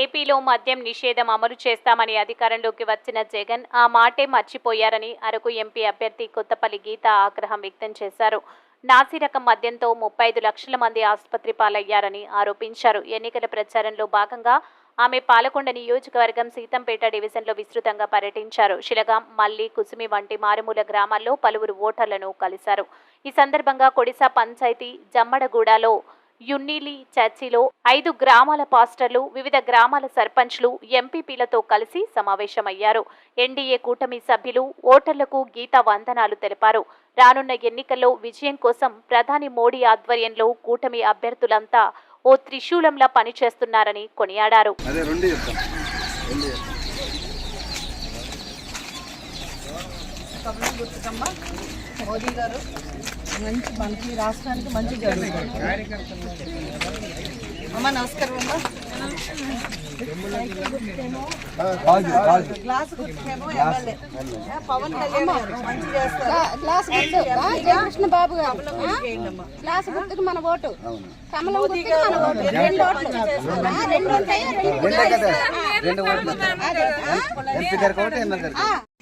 ఏపీలో మద్యం నిషేధం అమలు చేస్తామని అధికారంలోకి వచ్చిన జగన్ ఆ మాటే మర్చిపోయారని అరకు ఎంపీ అభ్యర్థి కొత్తపల్లి గీత ఆగ్రహం వ్యక్తం చేశారు. నాసిరకం మద్యంతో ముప్పై ఐదు లక్షల మంది ఆసుపత్రి పాలయ్యారని ఆరోపించారు. ఎన్నికల ప్రచారంలో భాగంగా ఆమె పాలకొండ నియోజకవర్గం సీతంపేట డివిజన్లో విస్తృతంగా పర్యటించారు. శిలగాం మల్లి కుసుమి వంటి మారుమూల గ్రామాల్లో పలువురు ఓటర్లను కలిశారు. ఈ సందర్భంగా కొడిసా పంచాయతీ జమ్మడగూడలో యున్నీలి చర్చిలో ఐదు గ్రామాల పాస్టర్లు వివిధ గ్రామాల సర్పంచ్లు ఎంపీపీలతో కలిసి సమావేశమయ్యారు. ఎన్డీఏ కూటమి సభ్యులు ఓటర్లకు గీత వందనాలు తెలిపారు. రానున్న ఎన్నికల్లో విజయం కోసం ప్రధాని మోడీ ఆధ్వర్యంలో కూటమి అభ్యర్థులంతా ఓ త్రిశూలంలా పనిచేస్తున్నారని కొనియాడారు. మోదీ గారు. మంచి మనకి రాష్ట్రానికి మంచి జరుగుతుంది. అమ్మ నమస్కారం అమ్మ. గ్లాస్ పవన్ జయకృష్ణ బాబు గారు. గ్లాస్ గుర్తుకు మన ఓటు. అవును. కమలం గుర్తుకు మన ఓటు. రెండు ఓట్లు. ఉంటాయి.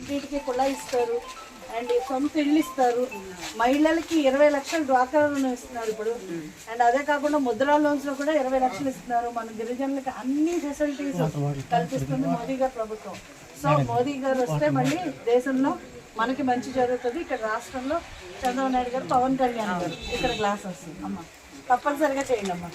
వీటికి కుళా ఇస్తారు అండ్ సొంత ఇల్లు ఇస్తారు మహిళలకి ఇరవై లక్షలు డ్వాక్రా రుణం ఇస్తున్నారు ఇప్పుడు. అండ్ అదే కాకుండా ముద్రా లోన్స్లో కూడా ఇరవై లక్షలు ఇస్తున్నారు. మన గిరిజనులకి అన్ని ఫెసిలిటీస్ కల్పిస్తుంది మోదీ గారు ప్రభుత్వం. సో మోదీ గారు వస్తే మళ్ళీ దేశంలో మనకి మంచి జరుగుతుంది. ఇక్కడ రాష్ట్రంలో చంద్రబాబు నాయుడు గారు పవన్ కళ్యాణ్ గారు. ఇక్కడ గ్లాస్ వస్తుంది. అమ్మ తప్పనిసరిగా చేయండి అమ్మ.